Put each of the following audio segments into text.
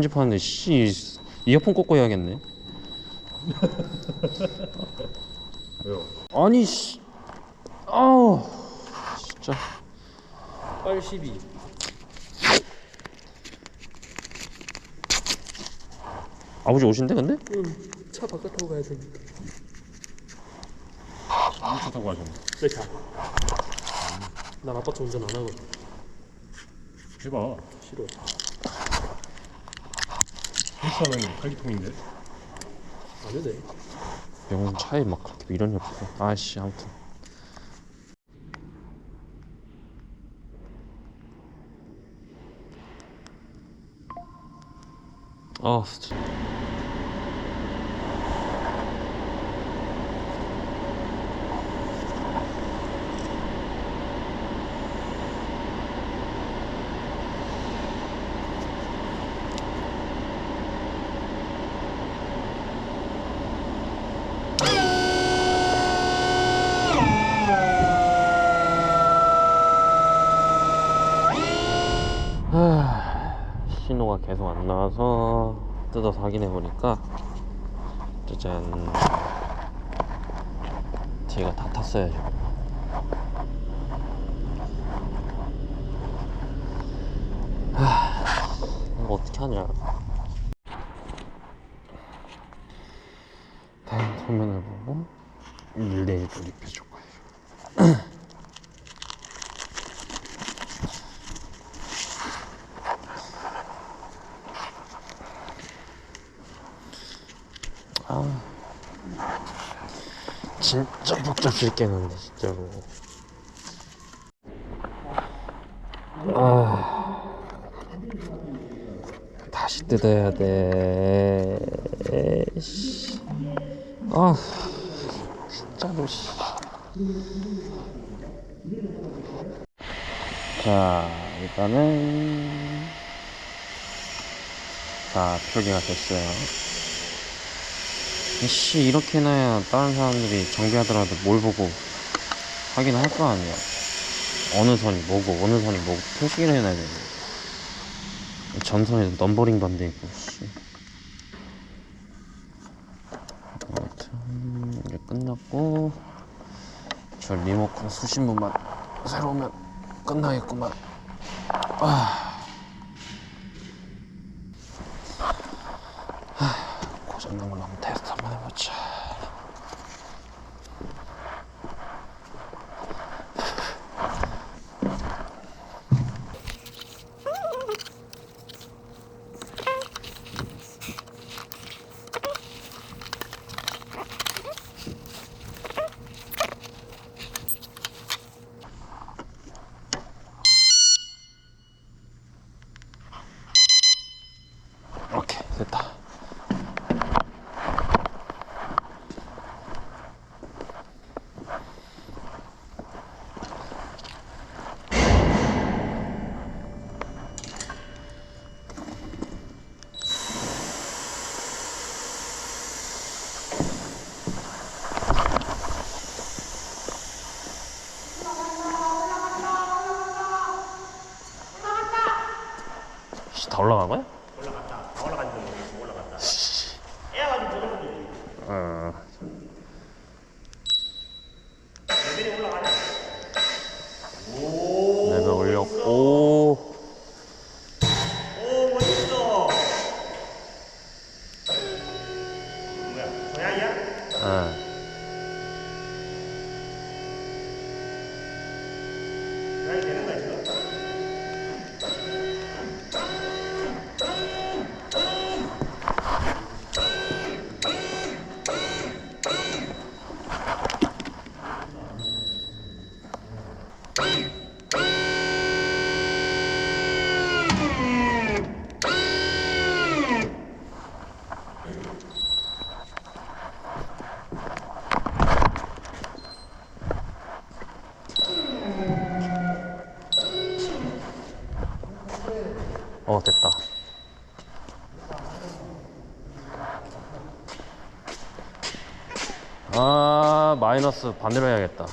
편집하는데 씨 이어폰 꽂고 해야겠네. 왜요? 아니 씨. 아우 진짜. 82 아버지 오신대 근데? 응 차 바깥 타고 가야 되니까 차 타고 가셨네. 내 차 난 아빠 차 운전 안 하거든 해봐. 싫어 헬스하면 팔기통인데. 안 해도 돼 영웅 차에 막 그렇게 미련이 없어. 아씨 아무튼. 아 진짜. 계속 안 나와서 뜯어서 확인해 보니까 짜잔 뒤가 다 탔어야죠. 하, 이거 어떻게 하냐? 다음 소면을 보고 릴레이를 입혀줄 거예요. 아 진짜 복잡했겠는데 진짜로 아 다시 뜯어야 돼 씨. 아 진짜로 씨. 자 일단은 자 표기가 됐어요 씨 이렇게 해놔야 다른 사람들이 정비하더라도 뭘 보고 확인할 거 아니야 어느 선이 뭐고 어느 선이 뭐고 표시를 해놔야 되는 전선에 넘버링도 안 되고 씨. 아무튼 이제 끝났고 저 리모컨 수신부만 새로 오면 끝나겠구만 아. 고장난 걸로 한번 테스트 한번 해보자. 오케이 됐다. 다. 올라간 거야? 어. 마이너스 반대로 해야겠다.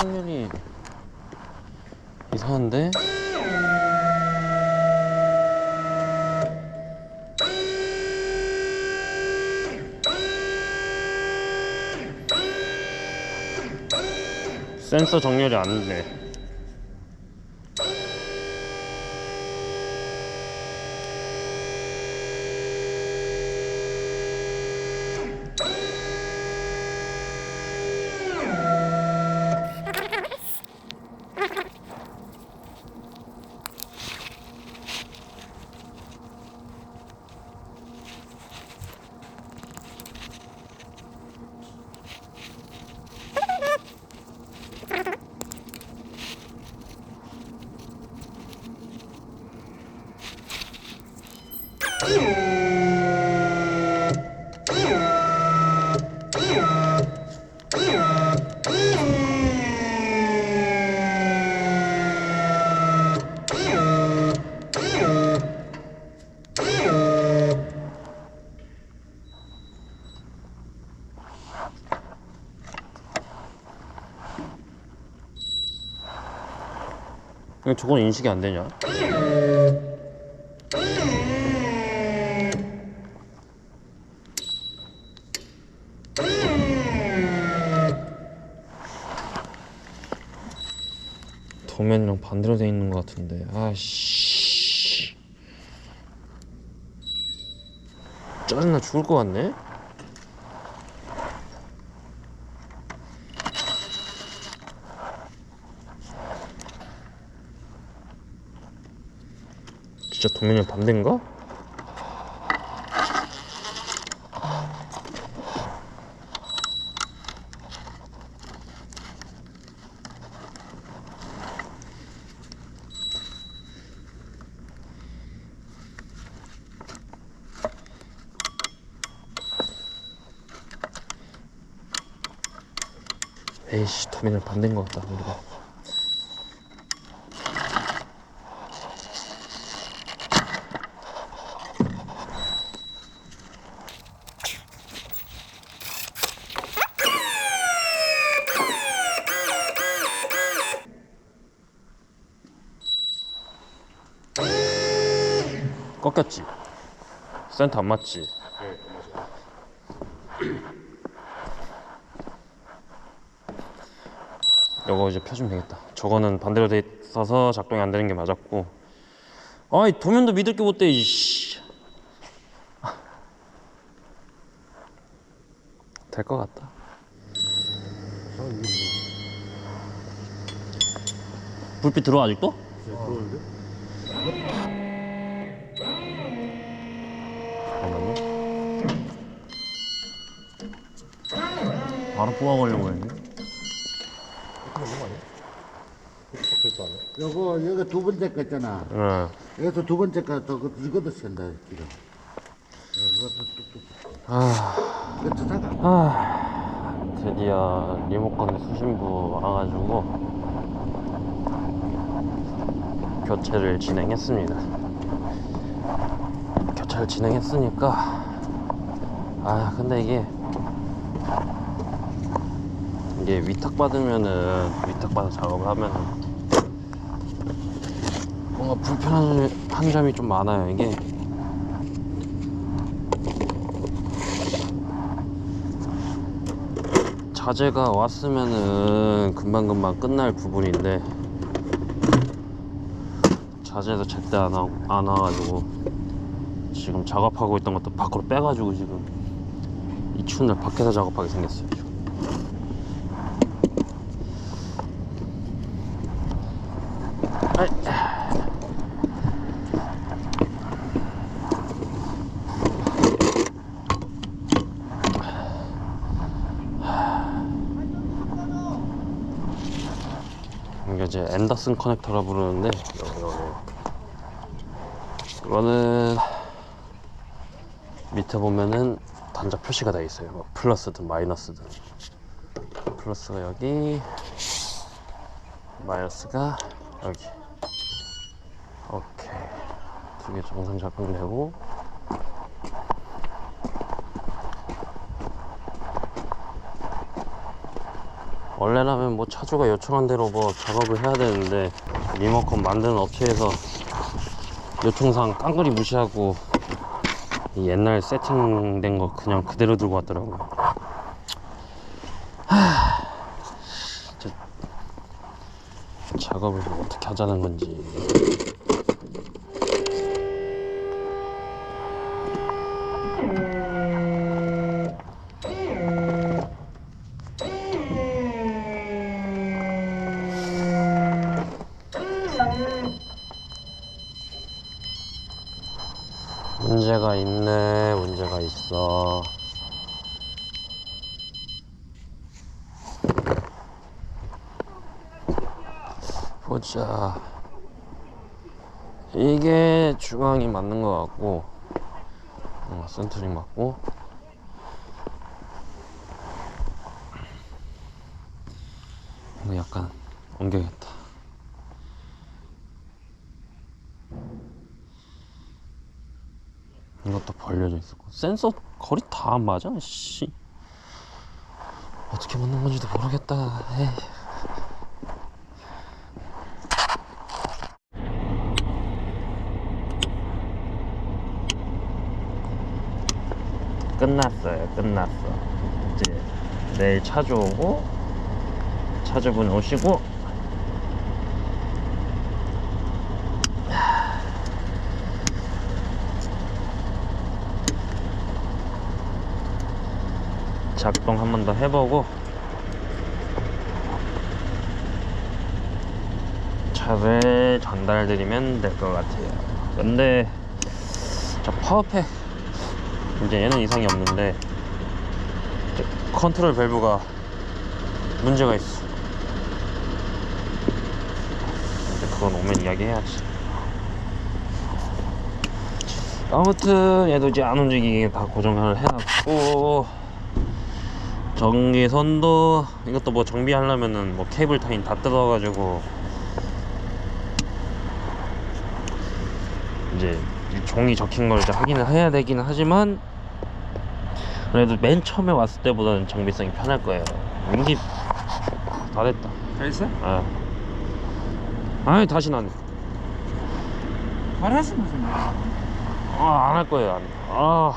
정렬이 이상한데? 센서 정렬이 안 돼. 저건 인식이 안 되냐? 도면이랑 반대로 돼 있는 것 같은데. 아씨. 짜증나 죽을 것 같네? 진짜 도면이랑 반대인가? 에이씨 도면이랑 반대인 것 같다 우리가 꺾였지? 센터 안 맞지? 네, 맞아요. 이거 이제 펴주면 되겠다. 저거는 반대로 돼 있어서 작동이 안 되는 게 맞았고. 아이 도면도 믿을 게 못돼 이씨. 될 것 같다. 불빛 들어와 아직도? 네, 들어오는데? 잠깐만요. 바로 뽑아보려고 했네. 이 넣는 거 아니야? 요거 여기 두 번째 거 있잖아. 응. 여기서 두 번째 거또 그, 이것도 쓴다 지금. 이것도 뚝뚝. 아. 이것도 사가. 아, 드디어 리모컨 수신부 와가지고 교체를 진행했습니다. 교체를 진행했으니까 아 근데 이게 이게 위탁 받으면은 위탁 받아 작업을 하면은 뭔가 불편한 한 점이 좀 많아요. 이게 자재가 왔으면은 금방금방 끝날 부분인데 자재도 제때 안, 와, 안 와가지고 지금 작업하고 있던 것도 밖으로 빼가지고 지금 이 추운 날 밖에서 작업하게 생겼어요 지금. 이. 이게 이제 앤더슨 커넥터라 부르는데 이거는 밑에 보면은 단자 표시가 돼 있어요 뭐 플러스든 마이너스든 플러스가 여기 마이너스가 여기 두개 정상 작동되고 원래라면 뭐 차주가 요청한 대로 뭐 작업을 해야 되는데 리모컨 만드는 업체에서 요청상 깡그리 무시하고 이 옛날 세팅된 거 그냥 그대로 들고 왔더라고요. 하, 작업을 어떻게 하자는 건지. 문제가 있네, 문제가 있어. 보자. 이게 중앙이 맞는 것 같고, 어, 센터링 맞고. 약간 옮겨야겠다. 것도 벌려져 있었고 센서 거리 다안 맞아? 씨. 어떻게 맞는 건지도 모르겠다. 에이. 끝났어요 끝났어. 이제 내일 차주 오고 차주분 오시고 작동 한 번 더 해보고 차를 전달드리면 될 것 같아요. 근데 저 파워팩 이제 얘는 이상이 없는데 컨트롤 밸브가 문제가 있어. 근데 그건 오면 이야기해야지. 아무튼 얘도 이제 안 움직이게 다 고정을 해놨고 전기선도 이것도 뭐 정비하려면은 뭐 케이블 타인 다 뜯어가지고 이제 이 종이 적힌 걸 이제 확인을 해야 되긴 하지만 그래도 맨 처음에 왔을 때보다는 정비성이 편할 거예요. 연기 다 됐다. 다 했어? 아, 아니 다시 안. 말하시면 무슨 말이야? 아안 할 거예요. 안. 아,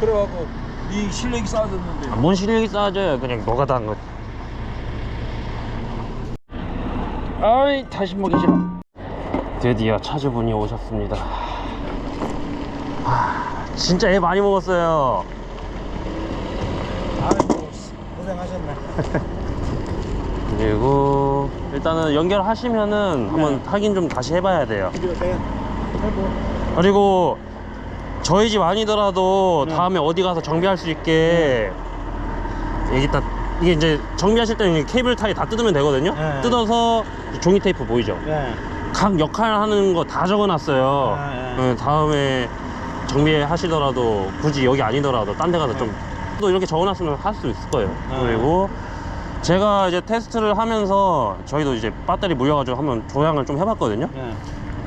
그래갖고 네 실력이 쌓아졌는데 아, 뭔 실력이 쌓아져요. 그냥 너가 다한 거. 아이 다시 먹기 싫어. 드디어 차주분이 오셨습니다. 아, 진짜 애 많이 먹었어요. 아이고 고생하셨네 그리고 일단은 연결하시면은 한번 확인 좀 다시 해봐야 돼요. 내가 해보 그리고 저희 집 아니더라도 다음에 어디 가서 정비할 수 있게 여기다 이게 이제 정비하실 때는 케이블 타이 다 뜯으면 되거든요. 네. 뜯어서 종이 테이프 보이죠? 네 각 역할 하는 거 다 적어놨어요. 네, 네. 네, 다음에 정비하시더라도 굳이 여기 아니더라도 딴 데 가서 좀 또 이렇게 적어놨으면 할 수 있을 거예요. 네. 그리고 제가 이제 테스트를 하면서 저희도 이제 배터리 물려가지고 한번 조향을 좀 해봤거든요. 네.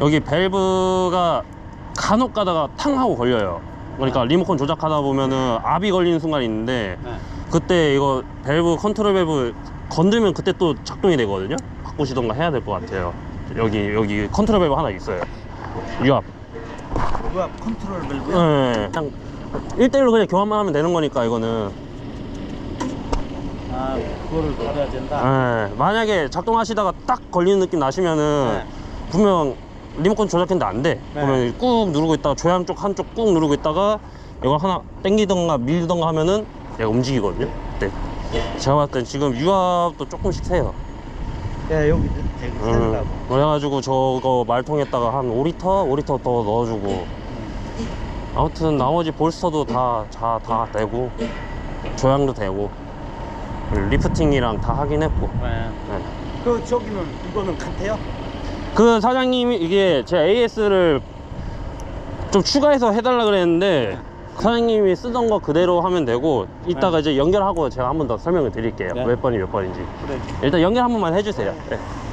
여기 밸브가 간혹 가다가 탕 하고 걸려요. 그러니까 리모컨 조작하다 보면은 압이 걸리는 순간이 있는데 네. 그때 이거 밸브 컨트롤 밸브 건들면 그때 또 작동이 되거든요. 바꾸시던가 해야 될 것 같아요. 여기 여기 컨트롤 밸브 하나 있어요. 유압. 뭐야 컨트롤 밸브? 네. 그냥 1대1로 그냥 교환만 하면 되는 거니까 이거는. 아 그거를 받아야 된다 네. 만약에 작동하시다가 딱 걸리는 느낌 나시면은 네. 분명 리모컨 조작했는데 안 돼. 네. 그러면 꾹 누르고 있다가 조향 쪽 한쪽 꾹 누르고 있다가 이걸 하나 당기던가 밀던가 하면은 얘가 움직이거든요. 네. 제가 봤을 땐 지금 유압도 조금씩 세요. 네 여기 되게 음, 그래가지고 저거 말통에다가 한 5리터? 5리터 더 넣어주고 아무튼 나머지 볼스터도 다, 다, 다 되고 조향도 되고 리프팅이랑 다 하긴 했고 네. 네. 그 저기는 이거는 같아요? 그 사장님이 이게 제 AS를 좀 추가해서 해달라 그랬는데 사장님이 쓰던 거 그대로 하면 되고 이따가 이제 연결하고 제가 한 번 더 설명을 드릴게요. 네. 몇 번이 몇 번인지. 그래. 일단 연결 한 번만 해주세요. 네.